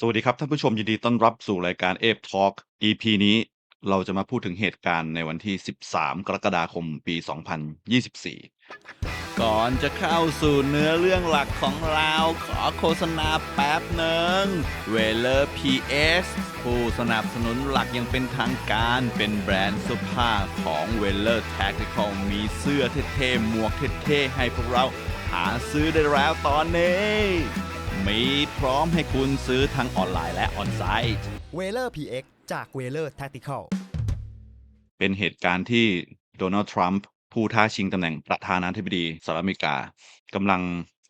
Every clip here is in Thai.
สวัสดีครับ ท่านผู้ชมยินดีต้อนรับสู่รายการ Ape Talk EP นี้เราจะมาพูดถึงเหตุการณ์ในวันที่ 13 กรกฎาคมปี 2024 ก่อนจะเข้าสู่เนื้อเรื่องหลักของเราขอโฆษณาแป๊บหนึ่งเวเลอร์ PS ผู้สนับสนุนหลักยังเป็นทางการเป็นแบรนด์เสื้อผ้าของเวเลอร์ Tactical มีเสื้อเท่ๆ หมวกเท่ๆ ให้พวกเราหาซื้อได้แล้วตอนนี้ มีพร้อมให้คุณซื้อทั้งออนไลน์และออนไซต์ เวเลอร์ PX จากเวเลอร์ Tactical เป็นเหตุการณ์ที่โดนัลด์ทรัมป์ผู้ท้าชิงตำแหน่งประธานาธิบดีสหรัฐอเมริกากำลัง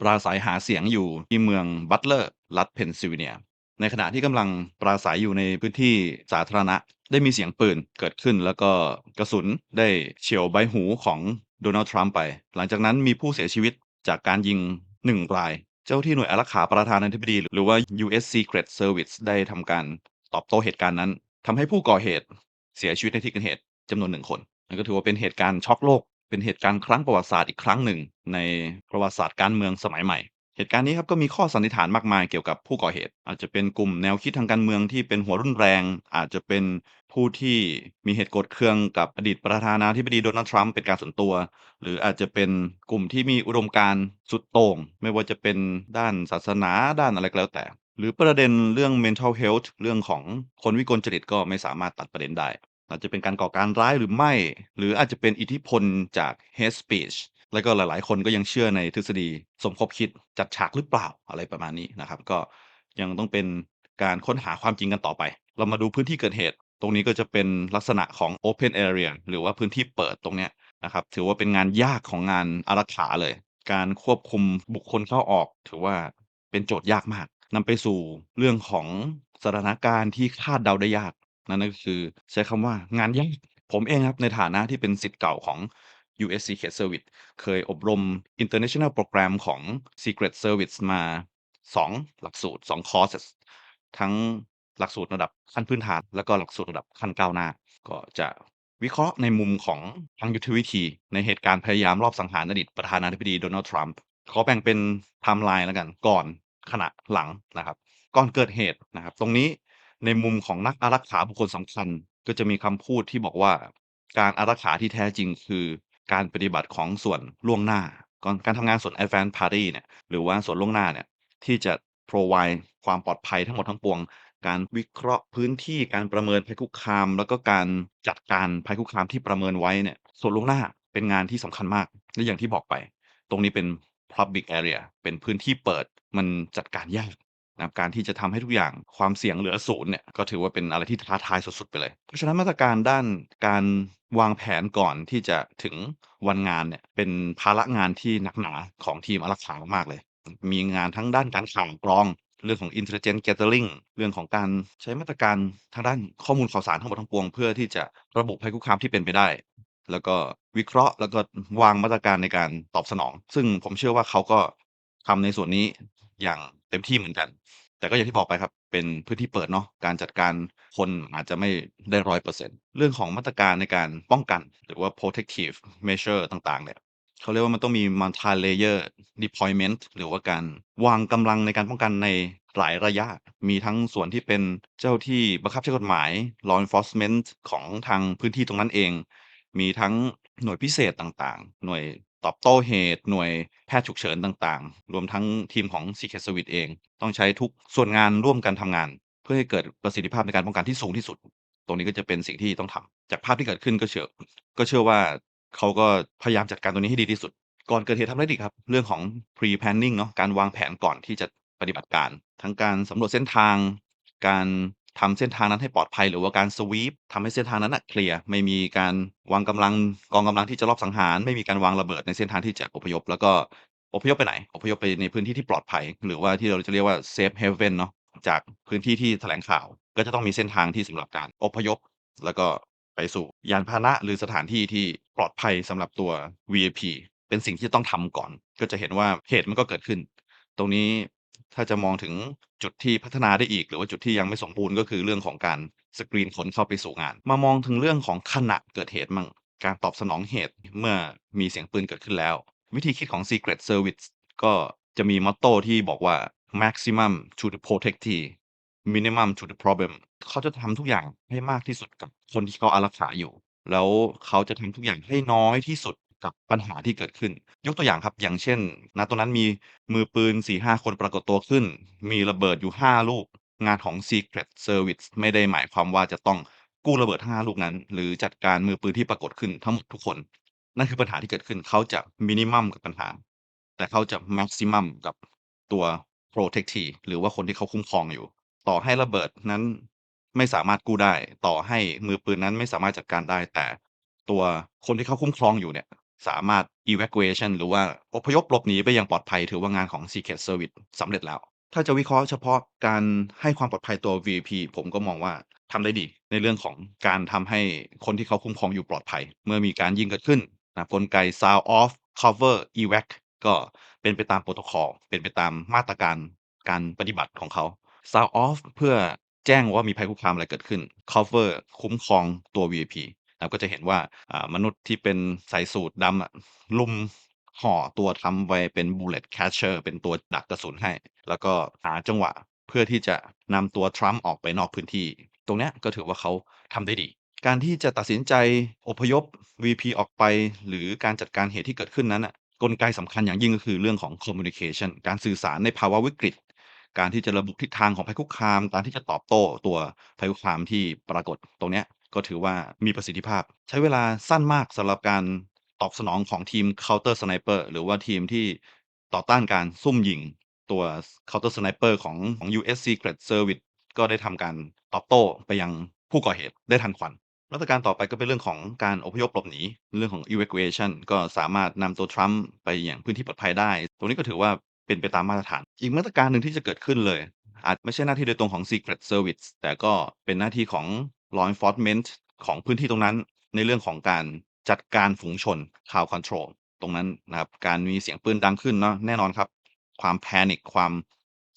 ปราศัยหาเสียงอยู่ที่เมืองบัตเลอร์รัฐเพนซิลเวเนีย ในขณะที่กำลังปราศัยอยู่ในพื้นที่สาธารณะ ได้มีเสียงปืนเกิดขึ้น แล้วก็กระสุนได้เฉียวใบหูของโดนัลด์ทรัมป์ไป หลังจากนั้นมีผู้เสียชีวิตจากการยิงหนึ่งราย เจ้าที่หน่วยอารักขาประธานาธิบดี หรือว่า U.S. Secret Service ได้ทำการตอบโต้เหตุการณ์นั้นทำให้ผู้ก่อเหตุเสียชีวิตในที่เกิดเหตุจำนวนหนึ่งคนนั่นก็ถือว่าเป็นเหตุการณ์ช็อกโลก เป็นเหตุการณ์ครั้งประวัติศาสตร์อีกครั้งหนึ่ง ในประวัติศาสตร์การเมืองสมัยใหม่ เหตุการณ์นี้ครับก็มีข้อสันนิษฐานมากมายเกี่ยวกับผู้ก่อเหตุ อาจจะเป็นกลุ่มแนวคิดทางการเมืองที่เป็นหัวรุนแรง อาจจะเป็นผู้ที่มีเหตุโกรธเคืองกับอดีตประธานาธิบดีโดนัลด์ทรัมป์เป็นการส่วนตัว หรืออาจจะเป็นกลุ่มที่มีอุดมการณ์สุดโต่ง ไม่ว่าจะเป็นด้านศาสนาด้านอะไรก็แล้วแต่ หรือประเด็นเรื่อง mental health เรื่องของคนวิกลจริตก็ไม่สามารถตัดประเด็นได้ อาจจะเป็นการก่อการร้ายหรือไม่ หรืออาจจะเป็นอิทธิพลจาก hate speech แล้วก็หลาย ๆ คนก็ยังเชื่อในทฤษฎีสมคบคิดจัดฉากหรือเปล่าอะไรประมาณนี้นะครับ ก็ยังต้องเป็นการค้นหาความจริงกันต่อไป เรามาดูพื้นที่เกิดเหตุ ตรงนี้ก็จะเป็นลักษณะของ open area หรือว่าพื้นที่เปิดตรงเนี้ยนะครับถือว่าเป็นงานยากของงานอารักขาเลย การควบคุมบุคคลเข้าออก ถือว่าเป็นโจทย์ยากมากนำไปสู่เรื่องของสถานการณ์ที่คาดเดาได้ยาก นั่นก็คือใช้คำว่างานยากผมเองครับในฐานะที่เป็นศิษย์เก่าของ U.S. Secret Service เคยอบรม International Program ของ Secret Service มา 2 หลักสูตร2 courses ทั้งหลักสูตรระดับขั้นพื้นฐาน แล้วก็หลักสูตรระดับขั้นก้าวหน้า ก็จะวิเคราะห์ในมุมของทางยุทธวิธี ในเหตุการณ์พยายามรอบสังหารอดีตประธานาธิบดีโดนัลด์ทรัมป์ขอแบ่งเป็นไทม์ไลน์แล้วกันก่อนขณะหลังนะครับ ก่อนเกิดเหตุนะครับ ตรงนี้ในมุมของนักอารักขาบุคคลสำคัญ ก็จะมีคำพูดที่บอกว่า การอารักขาที่แท้จริงคือ การปฏิบัติของส่วนล่วงหน้าก่อนการทำงานส่วน Advance Party เนี่ยหรือว่าส่วนล่วงหน้าเนี่ยที่จะ provide ความปลอดภัยทั้งหมดทั้งปวง การวิเคราะห์พื้นที่การประเมินภัยคุกคาม แล้วก็การจัดการภัยคุกคามที่ประเมินไว้เนี่ยส่วนล่วงหน้าเป็นงานที่สำคัญมากและอย่างที่บอกไป ตรงนี้เป็น public area เป็นพื้นที่เปิดมันจัดการยากนะครับการที่จะทำให้ทุกอย่างความเสี่ยงเหลือศูนย์เนี่ยก็ถือว่าเป็นอะไรที่ท้าทายสุดๆไปเลย เพราะฉะนั้นมาตรการด้านการ วางแผนก่อนที่จะถึงวันงานเนี่ย เป็นภาระงานที่หนักหนาของทีมอารักขามาก ๆ เลย มีงานทั้งด้านการข่าวกรอง เรื่องของ intelligence gathering เรื่องของการใช้มาตรการทางด้านข้อมูลข่าวสารทั้งหมดทั้งปวง เพื่อที่จะระบุภัยคุกคามที่เป็นไปได้ แล้วก็วิเคราะห์ แล้วก็วางมาตรการในการตอบสนอง ซึ่งผมเชื่อว่าเขาก็ทำในส่วนนี้อย่างเต็มที่เหมือนกัน แต่ก็อย่างที่บอกไปครับเป็นพื้นที่เปิดเนาะการจัดการคนอาจจะไม่ได้ร้อยเปอร์เซ็นต์เรื่องของมาตรการในการป้องกัน หรือว่า protective measure ต่าง ๆ เนี่ยเขาเรียกว่ามันต้องมี multi layer deployment หรือว่าการวางกำลังในการป้องกันในหลายระยะ มีทั้งส่วนที่เป็นเจ้าที่บังคับใช้กฎหมาย law enforcement ของทางพื้นที่ตรงนั้นเอง มีทั้งหน่วยพิเศษต่างๆ หน่วย ตอบโต้เหตุหน่วยแพทย์ฉุกเฉินต่างๆ รวมทั้งทีมของ Secret Service เอง ต้องใช้ทุกส่วนงานร่วมกันทำงาน เพื่อให้เกิดประสิทธิภาพในการป้องกันที่สูงที่สุด ตรงนี้ก็จะเป็นสิ่งที่ต้องทำจากภาพที่เกิดขึ้นก็เชื่อก็เชื่อว่าเขาก็พยายามจัดการตรงนี้ให้ดีที่สุด ก่อนเกิดเหตุทำได้ดีครับ เรื่องของ pre planning เนาะการวางแผนก่อนที่จะปฏิบัติการ ทั้งการสำรวจเส้นทาง การ ทำเส้นทางนั้นให้ปลอดภัย หรือว่าการสวีปทำให้เส้นทางนั้นน่ะเคลียร์ ไม่มีการวางกำลัง กองกำลังที่จะรอบสังหาร ไม่มีการวางระเบิดในเส้นทางที่จะอพยพ แล้วก็อพยพไปไหน อพยพไปในพื้นที่ที่ปลอดภัย หรือว่าที่เราจะเรียกว่า safe haven เนาะ จากพื้นที่ที่แถลงข่าว ก็จะต้องมีเส้นทางที่สำหรับการอพยพ แล้วก็ไปสู่ยานพาหนะ หรือสถานที่ที่ปลอดภัยสำหรับตัว VIP เป็นสิ่งที่ต้องทำก่อน ก็จะเห็นว่าเหตุมันก็เกิดขึ้น ตรงนี้ ถ้าจะมองถึงจุดที่พัฒนาได้อีก หรือว่าจุดที่ยังไม่สมบูรณ์ก็คือเรื่องของการสกรีนคนเข้าไปสู่งาน มามองถึงเรื่องของขณะเกิดเหตุมั่งการตอบสนองเหตุเมื่อมีเสียงปืนเกิดขึ้นแล้ว วิธีคิดของ Secret Service ก็จะมีมอตโต้ที่บอกว่า maximum to the protective minimum to the problem เขาจะทำทุกอย่างให้มากที่สุดกับคนที่เขาอารักขาอยู่ แล้วเขาจะทำทุกอย่างให้น้อยที่สุด กับปัญหาที่เกิดขึ้น ยกตัวอย่างครับ อย่างเช่นณตรงนั้นมีมือปืน4-5คนปรากฏตัวขึ้น มีระเบิดอยู่ 5 ลูก งานของ Secret Service ไม่ได้หมายความว่าจะต้องกู้ระเบิด 5 ลูกนั้น หรือจัดการมือปืนที่ปรากฏขึ้นทั้งหมดทุกคน นั่นคือปัญหาที่เกิดขึ้นเขาจะ minimum กับปัญหา แต่เขาจะ maximum กับตัว protectee หรือว่าคนที่เขาคุ้มครองอยู่ ต่อให้ระเบิดนั้นไม่สามารถกู้ได้ ต่อให้มือปืนนั้นไม่สามารถจัดการได้แต่ตัวคนที่เขาคุ้มครองอยู่เนี่ย สามารถ evacuation หรือว่าอพยพหลบหนีไปอย่างปลอดภัยถือว่างานของ Secret Service สำเร็จแล้ว ถ้าจะวิเคราะห์เฉพาะการให้ความปลอดภัยตัว VIP ผมก็มองว่าทำได้ดี ในเรื่องของการทำให้คนที่เขาคุ้มครองอยู่ปลอดภัย เมื่อมีการยิงเกิดขึ้นนะกลไก sound off cover evac ก็เป็นไปตามโปรโตคอล เป็นไปตามมาตรการการปฏิบัติของเขา sound off เพื่อแจ้งว่ามีภัยคุกคามอะไรเกิดขึ้น cover คุ้มครองตัว VIP นะครับก็จะเห็นว่ามนุษย์ที่เป็นใส่สูทดำลุมห่อตัวทำไว้เป็น bullet catcher เป็นตัวดักกระสุนให้ แล้วก็หาจังหวะเพื่อที่จะนำตัวทรัมป์ออกไปนอกพื้นที่ ตรงนี้ก็ถือว่าเขาทำได้ดี การที่จะตัดสินใจอพยพ VP ออกไป หรือการจัดการเหตุที่เกิดขึ้นนั้นกลไกสำคัญอย่างยิ่งก็คือเรื่องของ communication การสื่อสารในภาวะวิกฤต การที่จะระบุทิศทางของภัยคุกคาม การที่จะตอบโต้ตัวภัยคุกคามที่ปรากฏตรงนี้ ก็ถือว่ามีประสิทธิภาพ ใช้เวลาสั้นมากสำหรับการตอบสนองของทีม Counter Sniper หรือว่าทีมที่ต่อต้านการซุ่มยิง ตัว Counter Sniper ของของ US Secret Service ก็ได้ทำการตอบโต้ไปยังผู้ก่อเหตุได้ทันควันมาตรการต่อไปก็เป็นเรื่องของการอพยพหลบหนี เรื่องของ evacuation ก็สามารถนำตัวทรัมป์ไปอย่างพื้นที่ปลอดภัยได้ ตรงนี้ก็ถือว่าเป็นไปตามมาตรฐาน อีกมาตรการหนึ่งที่จะเกิดขึ้นเลย อาจไม่ใช่หน้าที่โดยตรงของ Secret Service แต่ก็เป็นหน้าที่ของ Law Enforcement ของพื้นที่ตรงนั้น ในเรื่องของการจัดการฝูงชน Crowd Control ตรงนั้นนะครับ การมีเสียงปืนดังขึ้นเนาะแน่นอนครับ ความ panic ความ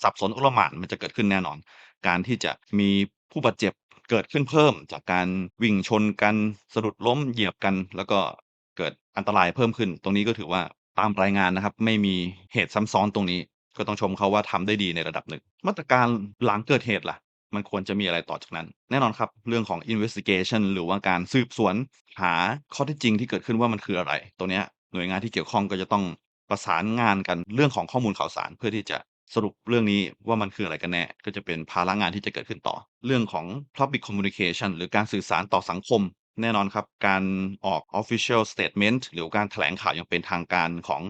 สับสนโอลหม่านมันจะเกิดขึ้นแน่นอน การที่จะมีผู้บาดเจ็บเกิดขึ้นเพิ่ม จากการวิ่งชนกันสะดุดล้มเหยียบกัน แล้วก็เกิดอันตรายเพิ่มขึ้น ตรงนี้ก็ถือว่าตามรายงานนะครับ ไม่มีเหตุซ้ำซ้อนตรงนี้ ก็ต้องชมเขาว่าทำได้ดีในระดับหนึ่ง มาตรการหลังเกิดเหตุล่ะ มันควรจะมีอะไรต่อจากนั้น แน่นอนครับ เรื่องของ investigation หรือว่าการสืบสวนหาข้อเท็จจริงที่เกิดขึ้นว่ามันคืออะไรตรงเนี้ยหน่วยงานที่เกี่ยวข้องก็จะต้องประสานงานกันเรื่องของข้อมูลข่าวสารเพื่อที่จะสรุปเรื่องนี้ว่ามันคืออะไรกันแน่ ก็จะเป็นภาระงานที่จะเกิดขึ้นต่อ เรื่องของ public communication หรือการสื่อสารต่อสังคม แน่นอนครับการออก official statement หรือการแถลงข่าวอย่างเป็นทางการของ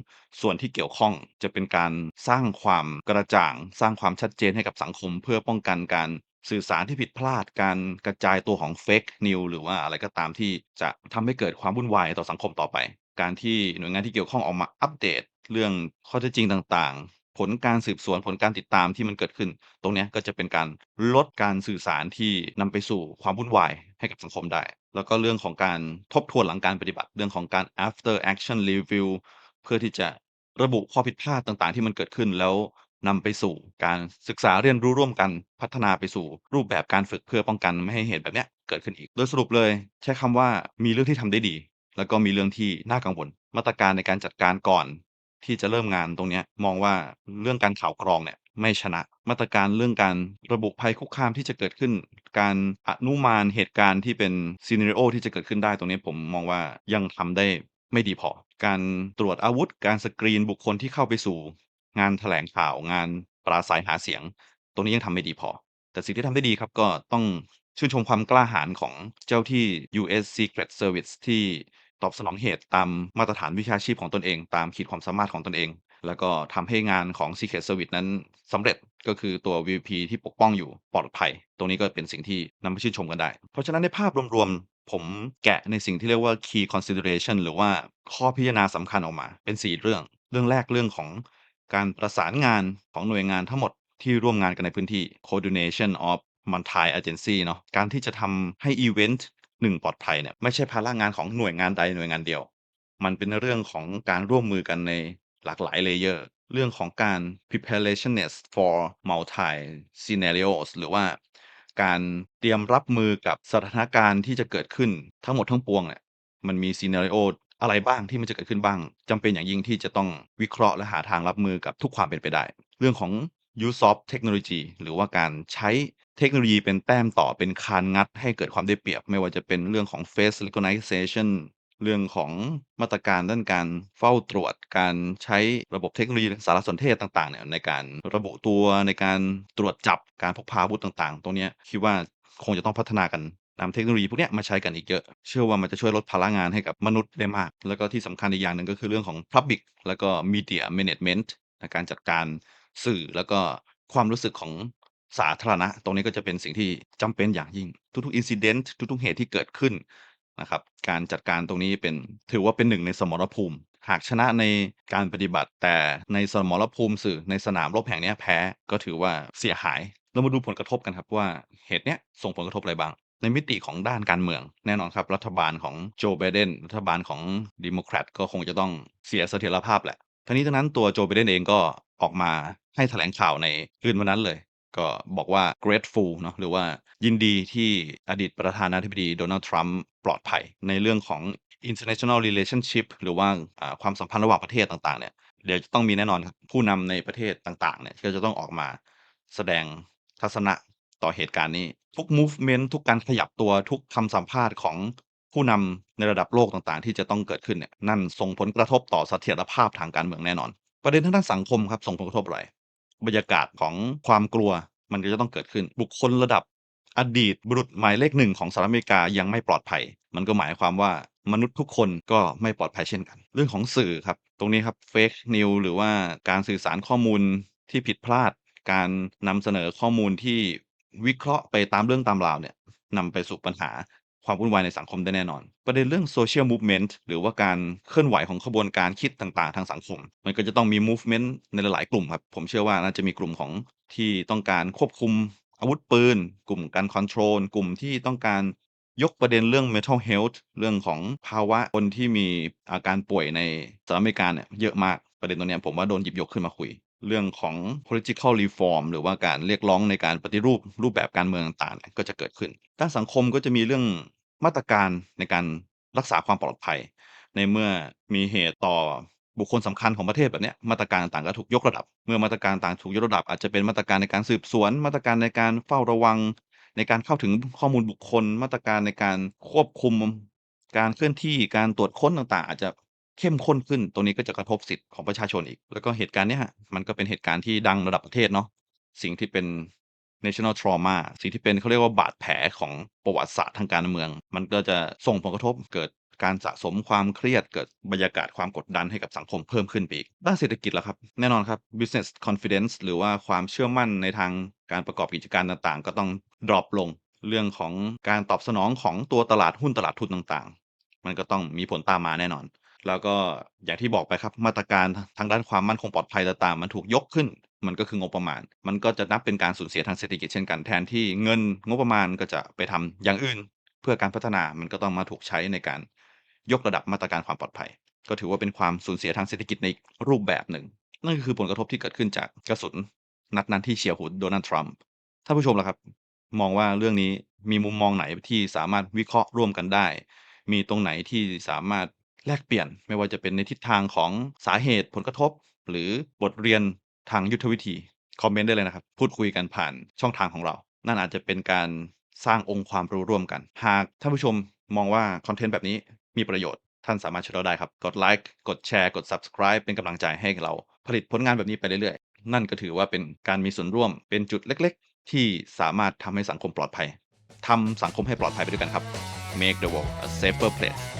ส่วนที่เกี่ยวข้อง จะเป็นการสร้างความกระจ่าง สร้างความชัดเจนให้กับสังคม เพื่อป้องกันการสื่อสารที่ผิดพลาด การกระจายตัวของ fake news หรือว่าอะไรก็ตามที่จะทำให้เกิดความวุ่นวายต่อสังคมต่อไป การที่หน่วยงานที่เกี่ยวข้องออกมาอัปเดต เรื่องข้อเท็จจริงต่าง ผลการสืบสวนผลการติดตามที่มันเกิดขึ้น ตรงนี้ก็จะเป็นการลดการสื่อสารที่นำไปสู่ความวุ่นวายให้กับสังคมได้ แล้วก็เรื่องของการทบทวนหลังการปฏิบัติเรื่องของการ after action review เพื่อที่จะระบุข้อผิดพลาดต่างๆ ที่มันเกิดขึ้นแล้วนำไปสู่การศึกษาเรียนรู้ร่วมกันพัฒนาไปสู่รูปแบบการฝึกเพื่อป้องกันไม่ให้เหตุแบบนี้เกิดขึ้นอีก โดยสรุปเลย ใช้คำว่ามีเรื่องที่ทำได้ดี แล้วก็มีเรื่องที่น่ากังวล มาตรการในการจัดการก่อน ที่จะเริ่มงานตรงนี้มองว่าเรื่องการข่าวกรองเนี่ยไม่ชนะ มาตรการเรื่องการระบุภัยคุกคามที่จะเกิดขึ้น การอนุมานเหตุการณ์ที่เป็น scenario ที่จะเกิดขึ้นได้ตรงนี้ผมมองว่ายังทำได้ไม่ดีพอ การตรวจอาวุธ การสกรีนบุคคลที่เข้าไปสู่ งานแถลงข่าวงานปราศัยหาเสียง ตรงนี้ยังทำไม่ดีพอ แต่สิ่งที่ทำได้ดีครับก็ต้องชื่นชมความกล้าหาญของเจ้าที่ US Secret Service ที่ อบสนองเหตุตามมาตรฐานวิชาชีพของตนเอง ตามขีดความสามารถของตนเอง แล้วก็ทำให้งานของ Secret Service นั้นสำเร็จก็คือตัว VP ที่ปกป้องอยู่ปลอดภัย ตรงนี้ก็เป็นสิ่งที่นำไปชื่นชมกันได้ เพราะฉะนั้นในภาพรวมๆ ผมแกะในสิ่งที่เรียกว่า Key Consideration หรือว่าข้อพิจารณาสำคัญออกมา เป็น 4 เรื่อง เรื่องแรกเรื่องของการประสานงานของหน่วยงานทั้งหมดที่ร่วมงานกันในพื้นที่ Coordination of Multi Agency เนาะการที่จะทำให้อีเวนต์ หนึ่งปลอดภัยเนี่ยไม่ใช่ภาระงานของหน่วยงานใดหน่วยงานเดียว มันเป็นเรื่องของการร่วมมือกันในหลากหลาย layer เรื่องของการ preparedness for multi scenarios หรือว่าการเตรียมรับมือกับสถานการณ์ที่จะเกิดขึ้นทั้งหมดทั้งปวงเนี่ยมันมี scenario อะไรบ้างที่มันจะเกิดขึ้นบ้างจำเป็นอย่างยิ่งที่จะต้องวิเคราะห์และหาทางรับมือกับทุกความเป็นไปได้ เรื่องของ use of technology หรือว่าการใช้เทคโนโลยีเป็นแต้มต่อเป็นคานงัดให้เกิดความได้เปรียบ ไม่ว่าจะเป็นเรื่องของ face recognition เรื่องของมาตรการด้านการเฝ้าตรวจ การใช้ระบบเทคโนโลยีสารสนเทศต่างๆเนี่ยในการระบุตัวในการตรวจจับการพกพาอาวุธต่างๆ ตรงนี้คิดว่าคงจะต้องพัฒนากันนำเทคโนโลยีพวกเนี้ยมาใช้กันอีกเยอะ เชื่อว่ามันจะช่วยลดภาระงานให้กับมนุษย์ได้มาก แล้วก็ที่สำคัญอีกอย่างหนึ่งก็คือเรื่องของ Public แล้วก็ Media Management ในการจัดการ สื่อ แล้วก็ความรู้สึกของสาธารณะ ตรงนี้ก็จะเป็นสิ่งที่จำเป็นอย่างยิ่ง ทุก ๆ Incident ทุก ๆ เหตุที่เกิดขึ้นนะครับ การจัดการตรงนี้เป็นถือว่าเป็นหนึ่งในสมรภูมิ หากชนะในการปฏิบัติ แต่ในสมรภูมิสื่อในสนามรบแห่งนี้แพ้ก็ถือว่าเสียหาย เรามาดูผลกระทบกันครับว่าเหตุเนี้ยส่งผลกระทบอะไรบ้าง ในมิติของด้านการเมือง แน่นอนครับ รัฐบาลของโจไบเดนรัฐบาลของดิโมแครตก็คงจะต้องเสียเสถียรภาพแหละทั้งนี้ทั้งนั้นตัวโจไบเดนเองก็ ออกมาให้แถลงข่าวในคืนวันนั้นเลย ก็บอกว่า grateful เนาะหรือว่ายินดีที่อดีตประธานาธิบดีโดนัลด์ทรัมป์ปลอดภัยในเรื่องของ international relationship หรือว่าความสัมพันธ์ระหว่างประเทศต่างๆเนี่ยเดี๋ยวจะต้องมีแน่นอนครับผู้นำในประเทศต่างๆเนี่ยก็จะต้องออกมาแสดงทัศนะต่อเหตุการณ์นี้ ทุก movement ทุกการขยับตัวทุกคำสัมภาษณ์ของผู้นำในระดับโลกต่างๆ ที่จะต้องเกิดขึ้นเนี่ยนั่นส่งผลกระทบต่อเสถียรภาพทางการเมืองแน่นอน ประเด็นทางด้านสังคมครับส่งผลกระทบอะไรบรรยากาศของความกลัวมันก็จะต้องเกิดขึ้น บุคคลระดับอดีตบุรุษหมายเลขหนึ่งของสหรัฐอเมริกายังไม่ปลอดภัย มันก็หมายความว่ามนุษย์ทุกคนก็ไม่ปลอดภัยเช่นกัน เรื่องของสื่อครับ ตรงนี้ครับเฟกนิวหรือว่าการสื่อสารข้อมูลที่ผิดพลาด การนำเสนอข้อมูลที่วิเคราะห์ไปตามเรื่องตามราวเนี่ยนำไปสู่ปัญหา ความวุ่นวายในสังคมได้แน่นอน ประเด็นเรื่อง social movement หรือว่าการเคลื่อนไหวของขบวนการคิดต่างๆ ทางสังคม มันก็จะต้องมี movement ในหลายๆกลุ่มครับ ผมเชื่อว่าน่าจะมีกลุ่มของที่ต้องการควบคุมอาวุธปืน กลุ่มการ control กลุ่มที่ต้องการยกประเด็นเรื่อง mental health เรื่องของภาวะคนที่มีอาการป่วยในสหรัฐอเมริกาเนี่ยเยอะมากประเด็นตรงนี้ผมว่าโดนหยิบยกขึ้นมาคุย เรื่องของ political reform หรือว่าการเรียกร้องในการปฏิรูปรูปแบบการเมืองต่างๆ ก็จะเกิดขึ้น ด้านสังคมก็จะมีเรื่อง มาตรการในการรักษาความปลอดภัย ในเมื่อมีเหตุต่อบุคคลสำคัญของประเทศแบบเนี้ย มาตรการต่างๆก็ถูกยกระดับ เมื่อมาตรการต่างถูกยกระดับ อาจจะเป็นมาตรการในการสืบสวน มาตรการในการเฝ้าระวัง ในการเข้าถึงข้อมูลบุคคล มาตรการในการควบคุมการเคลื่อนที่ การตรวจค้นต่าง ๆ อาจจะเข้มข้นขึ้น ตรงนี้ก็จะกระทบสิทธิ์ของประชาชนอีก แล้วก็เหตุการณ์เนี้ย มันก็เป็นเหตุการณ์ที่ดังระดับประเทศเนาะ สิ่งที่เป็น national trauma สิ่งที่เป็นเขาเรียกว่าบาดแผลของประวัติศาสตร์ทางการเมือง มันก็จะส่งผลกระทบเกิดการสะสมความเครียดเกิดบรรยากาศความกดดันให้กับสังคมเพิ่มขึ้นไปอีก ด้านเศรษฐกิจล่ะครับ แน่นอนครับ business confidence หรือว่าความเชื่อมั่นในทางการประกอบกิจการต่างๆ ก็ต้อง drop ลงเรื่องของการตอบสนองของตัวตลาดหุ้นตลาดทุนต่างๆ มันก็ต้องมีผลตามมาแน่นอน แล้วก็อย่างที่บอกไปครับมาตรการทางด้านความมั่นคงปลอดภัยต่างๆ มันถูกยกขึ้น มันก็คืองบประมาณ มันก็จะนับเป็นการสูญเสียทางเศรษฐกิจเช่นกันแทนที่เงินงบประมาณก็จะไปทำอย่างอื่น เพื่อการพัฒนามันก็ต้องมาถูกใช้ในการยกระดับมาตรการความปลอดภัย ก็ถือว่าเป็นความสูญเสียทางเศรษฐกิจในรูปแบบหนึ่ง นั่นก็คือผลกระทบที่เกิดขึ้นจากกระสุนนัดนั้นที่เฉียวหูโดนัลด์ทรัมป์ท่านผู้ชมล่ะครับ มองว่าเรื่องนี้มีมุมมองไหนที่สามารถวิเคราะห์ร่วมกันได้ มีตรงไหนที่สามารถแลกเปลี่ยนไม่ว่าจะเป็นในทิศทางของสาเหตุผลกระทบ หรือบทเรียน ทางยุทธวิธี คอมเมนต์ได้เลยนะครับ พูดคุยกันผ่านช่องทางของเรา นั่นอาจจะเป็นการสร้างองค์ความรู้ร่วมกัน หากท่านผู้ชมมองว่าคอนเทนต์แบบนี้มีประโยชน์ ท่านสามารถช่วยเราได้ครับ กดไลค์ กดแชร์ กด subscribe เป็นกำลังใจให้เรา ผลิตผลงานแบบนี้ไปเรื่อยๆ นั่นก็ถือว่าเป็นการมีส่วนร่วม เป็นจุดเล็กๆ ที่สามารถทำให้สังคมปลอดภัยทำสังคมให้ปลอดภัยไปด้วยกันครับ Make the world a safer place